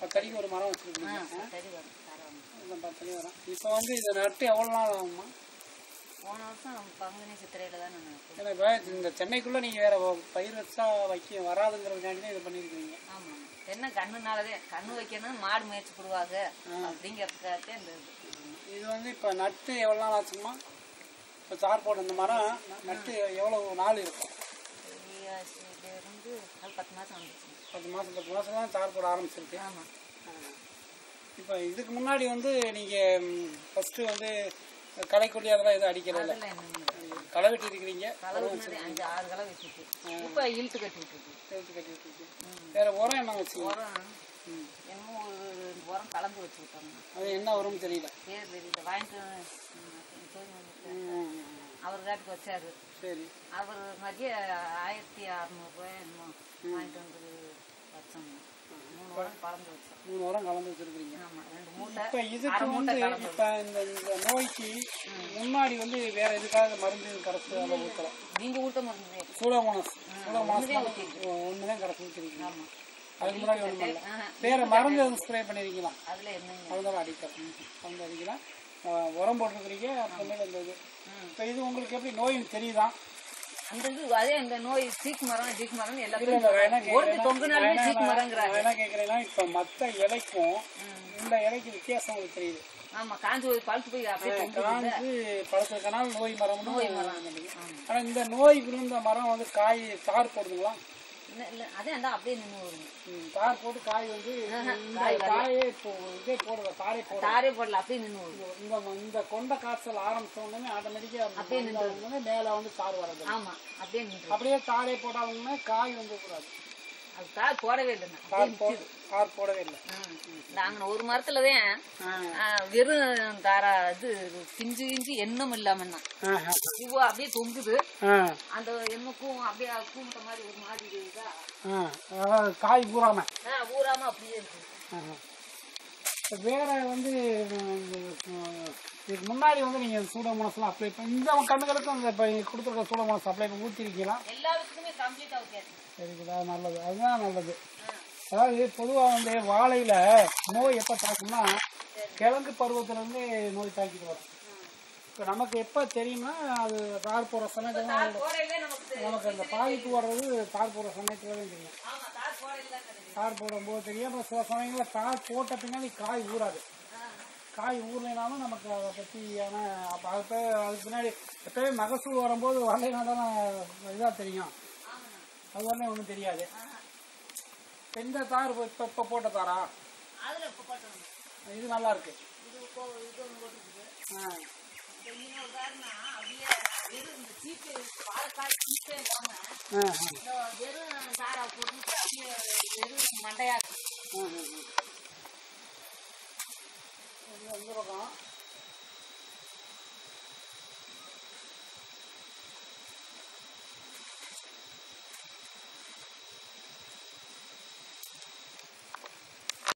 பத்தடிக்கு ஒரு மரம் வச்சுருக்கீங்க. இந்த பத்தடி வரும். இப்போ வந்து இதை நட்டு எவ்வளோ நாள் ஆகுமா போன வருஷம் பங்குனி சித்திரையில் தான் நான் இப்போ இந்த சென்னைக்குள்ளே நீங்கள் வேறு பயிர் வச்சா வைக்க வராதுங்கிறதுக்காண்டி தான் இது பண்ணியிருக்கீங்க ஆமாம் என்ன கண்ணுனாலதே கண்ணு வைக்கணும் மாடு முயற்சி போடுவாங்க. அப்படிங்கிறதுக்காகத்தே இந்த இது. வந்து இப்போ நட்டு எவ்வளோ நாள் ஆச்சுமா இப்போ சார் போட்ட இந்த மரம் நட்டு எவ்வளோ நாள் இருக்கும்? பத்து மாதம் பத்து மாதம் பத்து மாதம் தான் சார் போட ஆரம்பிச்சிருக்கு. ஆமாம் இப்போ இதுக்கு முன்னாடி வந்து நீங்கள் ஃபஸ்ட்டு வந்து களைக்கொல்லி அதெல்லாம் எதுவும் அடிக்கல இல்லை. களை வெட்டி இருக்கிறீங்க. அஞ்சு ஆறு களை வச்சுட்டு இப்போ இழுத்து கட்டி விட்டுருக்கு சேர்த்து கட்டி விட்டுருக்கு வேறு உரம் என்ன வச்சுங்க உரம். என்னமோ ஒரு உரம் கலந்து வச்சு விட்டோம்னா அது என்ன உரம்னு தெரியல. பேர் தெரியல. வாங்கிட்டு அவர் காட்டுக்கு வச்சாரு. சரி. அவர் மதிய ஆயிரத்தி அறநூறுபாய் என்னமோ வாங்கிட்டு வந்து வச்சோம் மூணு உரம் கலந்து வச்சோம். மூணு உரம் கலந்து ரெண்டு மூட்டை இதுக்கு வந்து கலந்து இப்போ இந்த இந்த நோய்க்கு முன்னாடி வந்து வேற எதுக்காக மருந்து கரைச்சி ஊற்றலாம் நீங்கள் ஊட்ட முடிஞ்சது சூடோமோனஸ். சூடோமோனஸ் ஒண்ணுதான் கரைச்சி ஆமாம் அதுக்கு முன்னாடி. வேற மருந்து ஸ்ப்ரே பண்ணியிருக்கீங்களா அதில் அடிக்கலாம் மருந்து அடிக்கலாம். ஆஹ் உரம் போட்டிருக்கிறீங்க அப்புறமேல இந்த இது. இப்போ இது உங்களுக்கு எப்படி நோய் தெரியுதா? அந்த இது அதே இந்த நோய் சீக்கு மரம் சீக்கு மரம் வேணா ஒருத்தி தொங்குனாலுமே சீக்கு மரங்கிறாங்க. நான் என்ன கேட்குறேன்னா இப்போ மற்ற இலைக்கும் இந்த இலைக்கு வித்தியாசம் உங்களுக்கு தெரியுது. ஆமாம் காஞ்சி போய் பழுத்து போய் காஞ்சு பழத்திருக்கனால நோய் மரம்னு நோய் மரம். ஆனால் இந்த நோய் விழுந்த மரம் வந்து காய் தார் போடுதுங்களா? அதே அந்த அப்படியே நின்று வருங்க ம், தார் போட்டு காய் வந்து காயே இப்போ இதே போடல தாரே போடல தாரே போடல அப்படியே நின்று வருங்க இந்த இந்த கொண்ட காய்ச்சல் ஆரம்பிச்ச உடனே ஆட்டோமேட்டிக்காக மேலே வந்து தார் வரது ஆமாம் அப்படியே நின்று அப்படியே தாரே போட்டாலுமே காய் வந்து கூடாது அது தார் போடவே இல்லைண்ணா. தார் போடவே இல்லை. நாங்கள் ஒரு மரத்துல தான் வெறும் தாரா இது பிஞ்சு கிஞ்சு எண்ணம் இல்லாமன்னா. ஆஹா. பூவா அப்படியே தொங்குது. அந்த எண்ணக்கும் அப்படியே கூமுட்ட மாதிரி ஒரு மாதிரி இதா காய் பூராம ஆ, ஊறாம அப்படியே இருக்கு. வேற வந்து இதுக்கு முன்னாடி வந்து நீங்க சூடோமோனஸ்லாம் அப்ளை பண்ணி இந்த கண்ணுகளுக்கும் இந்த இப்போ கொடுத்துருக்க சூடோமோனஸ் அப்ளை பண்ணி ஊற்றிருக்கீங்களா சரிங்களா நல்லது. அதுதான் நல்லது. அதாவது பொதுவாக வந்து வாழையில நோய் எப்போ தாக்கும்னா கிழங்கு பருவத்திலேருந்து நோய் தாக்கிட்டு வரும். இப்போ நமக்கு எப்போ தெரியும்னா அது தார் போடுற சமயத்தில் நமக்கு அந்த பாதிப்பு வர்றது தார் போடுற சமயத்தில் தெரியும். தார் போடும்போது தெரியும். அப்புறம் சில சமயங்களில் தார் போட்ட பின்னாடி காய் ஊறாது. காய் ஊர்லைனாலும் நமக்கு அதை பற்றியான அப்போ அதுக்கு அதுக்கு பின்னாடி எப்பவே மகசூல் வரும்போது வரலைனா தானே இதாக தெரியும். அது வரலையும் ஒன்றும் தெரியாது. இந்த தார் இப்போ இப்போ போட்ட தாரா? இது நல்லா இருக்கு. ஆ. வெறும் தாரா போட்டு வெறும் மண்டையா இருக்கு. ஆ, ஆ, ஆ. இது இந்த பக்கம்